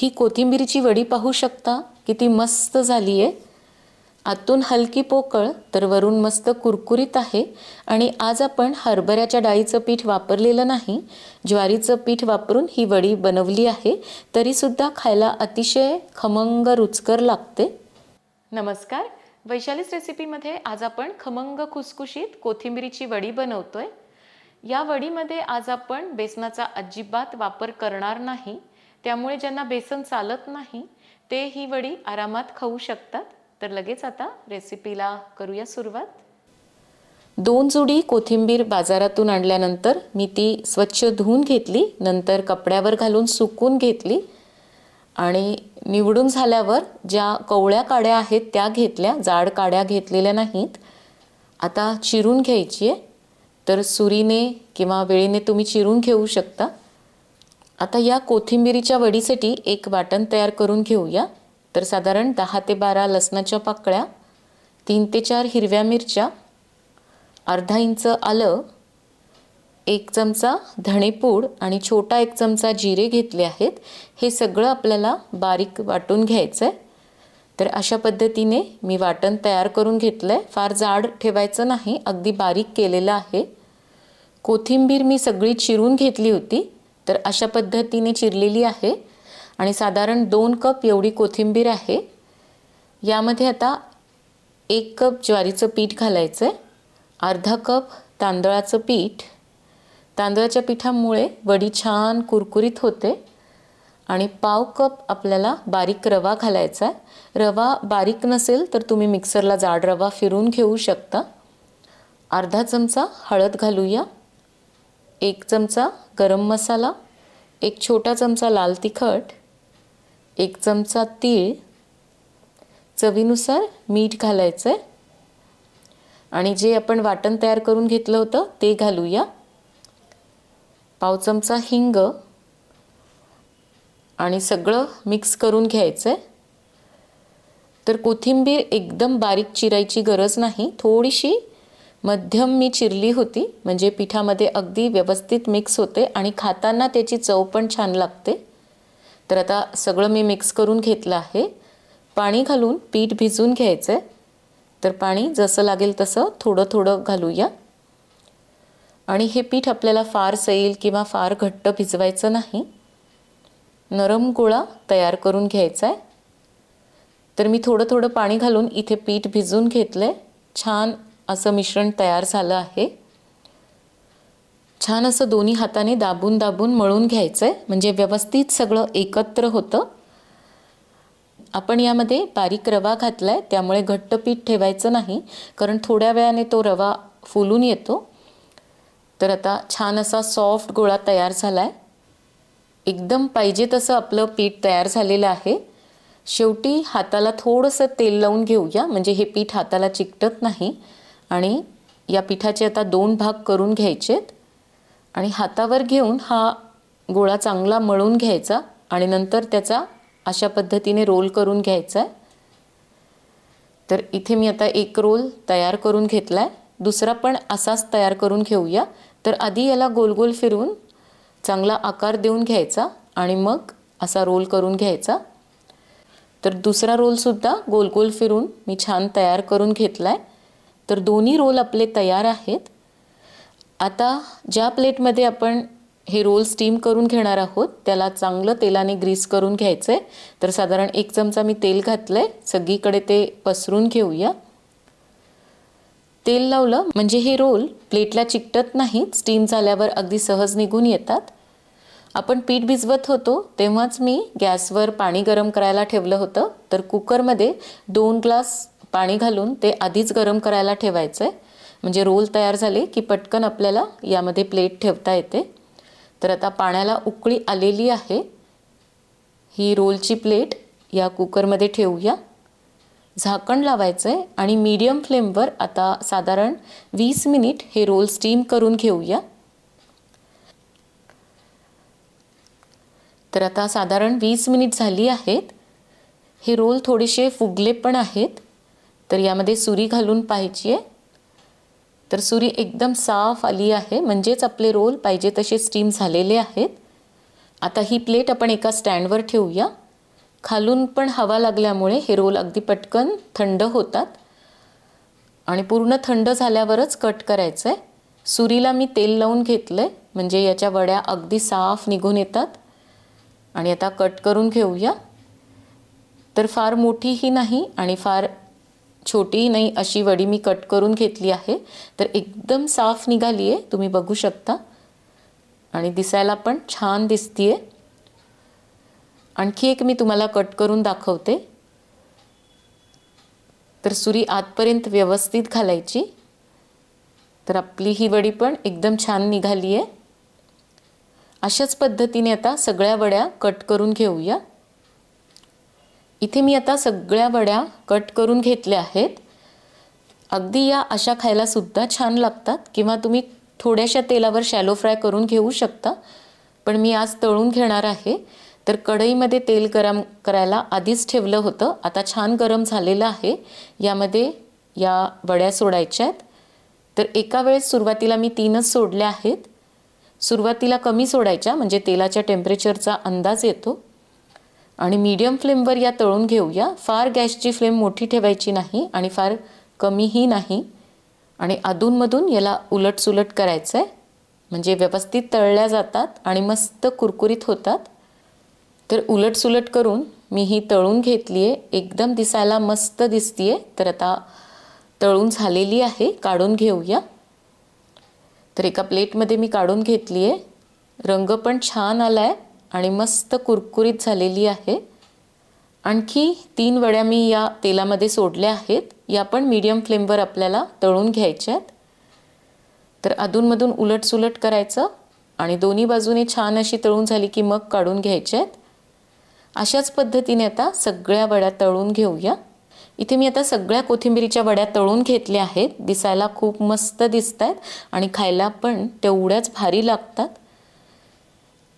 ही कोथिंबीरची वडी पाहू शकता? किती मस्त झाली आहे आतून हलकी पोकळ तर वरून मस्त कुरकुरीत आहे. आणि आज आपण हरभऱ्याच्या डाळीचं पीठ वापरलेलं नाही. ज्वारीचं पीठ वापरून ही वडी बनवली आहे. तरीसुद्धा खायला अतिशय खमंग रुचकर लागते. नमस्कार. वैशालीस रेसिपीमध्ये आज आपण खमंग खुसखुशीत कोथिंबीरीची वडी बनवतोय. या वडीमध्ये आज आपण बेसनाचा अजिबात वापर करणार नाही. त्यामुळे ज्यांना बेसन चालत नाही ते ही वडी आरामात खाऊ शकतात. तर लगेच आता रेसिपीला करूया सुरुवात. दोन जुडी कोथिंबीर बाजारातून आणल्यानंतर मी ती स्वच्छ धुवून घेतली नंतर कपड्यावर घालून सुकून घेतली आणि निवडून झाल्यावर ज्या कवळ्या काड्या आहेत त्या घेतल्या जाड काड्या घेतलेल्या नाहीत. आता चिरून घ्यायची आहे. तर सुरीने किंवा वेळीने तुम्ही चिरून घेऊ शकता. आता या कोथिंबिरीच्या वडीसाठी एक वाटण तयार करून घेऊया. तर साधारण दहा ते बारा लसणाच्या पाकळ्या तीन ते चार हिरव्या मिरच्या अर्धा इंच आलं एक चमचा धणेपूड आणि छोटा एक चमचा जिरे घेतले आहेत. हे सगळं आपल्याला बारीक वाटून घ्यायचं आहे तर अशा पद्धतीने मी वाटण तयार करून घेतलं आहे फार जाड ठेवायचं नाही अगदी बारीक केलेलं आहे. कोथिंबीर मी सगळी चिरून घेतली होती. तर अशा पद्धतीने चिरलेली आहे. आणि साधारण दोन कप एवढी कोथिंबीर आहे. यामध्ये आता एक कप ज्वारीचं पीठ घालायचं आहे अर्धा कप तांदळाचं पीठ. तांदळाच्या पिठामुळे वडी छान कुरकुरीत होते. आणि पाव कप आपल्याला बारीक रवा घालायचा आहे रवा बारीक नसेल तर तुम्ही मिक्सरला जाड रवा फिरून घेऊ शकता. अर्धा चमचा हळद घालूया. एक चमचा गरम मसाला एक छोटा चमचा लाल तिखट एक चमचा तीळ चवीनुसार मीठ घालायचं आहे आणि जे आपण वाटण तयार करून घेतलं होतं ते घालूया. पाव चमचा हिंग आणि सगळं मिक्स करून घ्यायचं आहे तर कोथिंबीर एकदम बारीक चिरायची गरज नाही थोडीशी मध्यम मी चिरली होती म्हणजे पिठामध्ये अगदी व्यवस्थित मिक्स होते आणि खाताना त्याची चव पण छान लागते. तर आता सगळं मी मिक्स करून घेतलं आहे. पाणी घालून पीठ भिजून घ्यायचं आहे तर पाणी जसं लागेल तसं थोडं थोडं घालूया. आणि हे पीठ आपल्याला फार सैल किंवा फार घट्ट भिजवायचं नाही. नरम गोळा तयार करून घ्यायचा आहे तर मी थोडं थोडं पाणी घालून इथे पीठ भिजून घेतलं आहे छान असं मिश्रण तयार झालं आहे. छान असं दोन्ही हाताने दाबून दाबून मळून घ्यायचं आहे म्हणजे व्यवस्थित सगळं एकत्र होतं. आपण यामध्ये बारीक रवा घातला आहे त्यामुळे घट्ट पीठ ठेवायचं नाही. कारण थोड्या वेळाने तो रवा फुलून येतो. तर आता छान असा सॉफ्ट गोळा तयार झाला आहे एकदम पाहिजे तसं आपलं पीठ तयार झालेलं आहे. शेवटी हाताला थोडंसं तेल लावून घेऊया. म्हणजे हे पीठ हाताला चिकटत नाही. आणि या पिठाचे आता दोन भाग करून घ्यायचेत. आणि हातावर घेऊन हा गोळा चांगला मळून घ्यायचा आणि नंतर त्याचा अशा पद्धतीने रोल करून घ्यायचा आहे. तर इथे मी आता एक रोल तयार करून घेतला आहे दुसरा पण असाच तयार करून घेऊया. तर आधी याला गोल गोल फिरवून चांगला आकार देऊन घ्यायचा आणि मग असा रोल करून घ्यायचा. तर दुसरा रोलसुद्धा गोल गोल फिरून मी छान तयार करून घेतला आहे तर दोन्ही रोल आपले तयार आहेत. आता ज्या प्लेटमध्ये आपण हे रोल स्टीम करून घेणार आहोत त्याला चांगलं तेलाने ग्रीस करून घ्यायचं आहे तर साधारण एक चमचा मी तेल घातलं आहे सगळीकडे ते पसरून घेऊया. तेल लावलं म्हणजे हे रोल प्लेटला चिकटत नाहीत. स्टीम झाल्यावर अगदी सहज निघून येतात. आपण पीठ भिजवत होतो तेव्हाच मी गॅसवर पाणी गरम करायला ठेवलं होतं. तर कुकरमध्ये दोन ग्लास पाणी घालून ते आधीच गरम करायला ठेवायचं. आहे म्हणजे रोल तयार झाले की पटकन आपल्याला यामध्ये प्लेट ठेवता येते. तर आता पाण्याला उकळी आलेली आहे. ही रोलची प्लेट या कुकरमध्ये ठेवूया. झाकण लावायचं आहे आणि मीडियम फ्लेमवर आता साधारण वीस मिनिट हे रोल स्टीम करून घेऊया. तर आता साधारण वीस मिनिट झाली आहेत. हे रोल थोडेसे फुगले पण आहेत. तर यामध्ये सुरी घालून पाहायची आहे तर सुरी एकदम साफ आली आहे. म्हणजेच आपले रोल पाहिजे तसे स्टीम झालेले आहेत. आता ही प्लेट आपण एका स्टँडवर ठेवूया. खालून पण हवा लागल्यामुळे हे रोल अगदी पटकन थंड होतात. आणि पूर्ण थंड झाल्यावरच कट करायचं आहे सुरीला मी तेल लावून घेतलं आहे म्हणजे याच्या वड्या अगदी साफ निघून येतात. आणि आता कट करून घेऊया. तर फार मोठीही नाही आणि फार छोटीही नाही अशी वडी मी कट करून घेतली आहे. तर एकदम साफ निघाली आहे तुम्ही बघू शकता. आणि दिसायला पण छान दिसतीये. आणखी एक मी तुम्हाला कट करून दाखवते. तर सुरी आतपर्यंत व्यवस्थित घालायची. तर आपली ही वडी पण एकदम छान निघाली आहे अशाच पद्धतीने आता सगळ्या वड्या कट करून घेऊया. इथे मी आता सगळ्या वड्या कट करून घेतल्या आहेत. अगदी या अशा खायला सुद्धा छान लागतात किंवा तुम्ही थोड्याशा तेलावर शॅलो फ्राय करून घेऊ शकता. पण मी आज तळून घेणार आहे. तर कढईमध्ये तेल गरम करायला आधीच ठेवलं होतं. आता छान गरम झालेलं आहे. यामध्ये या वड्या सोडायच्या आहेत. तर एका वेळेस सुरुवातीला मी तीनच सोडल्या आहेत. सुरुवातीला कमी सोडायच्या म्हणजे तेलाच्या टेम्परेचरचा अंदाज येतो. आणि मीडियम फ्लेमवर या तळून घेऊया. फार गॅसची फ्लेम मोठी ठेवायची नाही आणि फार कमीही नाही. आणि अधूनमधून याला उलटसुलट करायचं आहे म्हणजे व्यवस्थित तळल्या जातात आणि मस्त कुरकुरीत होतात. तर उलटसुलट करून मी ही तळून घेतली आहे एकदम दिसायला मस्त दिसतीये. तर आता तळून झालेली आहे. काढून घेऊया. तर एका प्लेटमध्ये मी काढून घेतली आहे रंग पण छान आला आहे आणि मस्त कुरकुरीत झालेली आहे. आणखी तीन वड्या मी या तेलामध्ये सोडल्या आहेत. या पण मीडियम फ्लेमवर आपल्याला तळून घ्यायच्या आहेत. तर अधूनमधून उलटसुलट करायचं आणि दोन्ही बाजूने छान अशी तळून झाली की मग काढून घ्यायच्या आहेत. अशाच पद्धतीने आता सगळ्या वड्या तळून घेऊया. इथे मी आता सगळ्या कोथिंबिरीच्या वड्या तळून घेतल्या आहेत. दिसायला खूप मस्त दिसत आहेत आणि खायला पण तेवढ्याच भारी लागतात.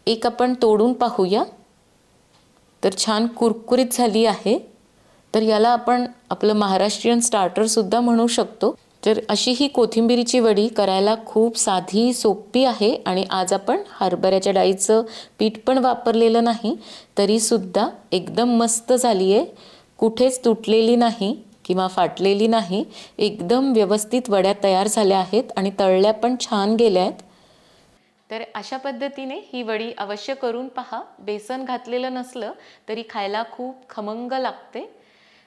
एक आपण तोडून पाहूया. तर छान कुरकुरीत झाली आहे. तर याला आपण आपलं महाराष्ट्रीयन स्टार्टरसुद्धा म्हणू शकतो. तर अशी ही कोथिंबिरीची वडी करायला खूप साधी सोपी आहे आणि आज आपण हरभऱ्याच्या डाळीचं पीठ पण वापरलेलं नाही तरीसुद्धा एकदम मस्त झाली आहे कुठेच तुटलेली नाही किंवा फाटलेली नाही एकदम व्यवस्थित वड्या तयार झाल्या आहेत आणि तळल्या पण छान गेल्या आहेत. तर अशा पद्धतीने ही वडी अवश्य करून पहा. बेसन घातलेलं नसलं तरी खायला खूप खमंग लागते.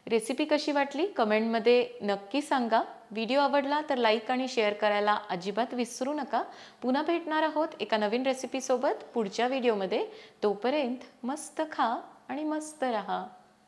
रेसिपी कशी वाटली? कमेंटमध्ये नक्की सांगा. व्हिडिओ आवडला तर लाईक आणि शेअर करायला अजिबात विसरू नका. पुन्हा भेटणार आहोत एका नवीन रेसिपीसोबत पुढच्या व्हिडिओमध्ये. तोपर्यंत मस्त खा आणि मस्त रहा.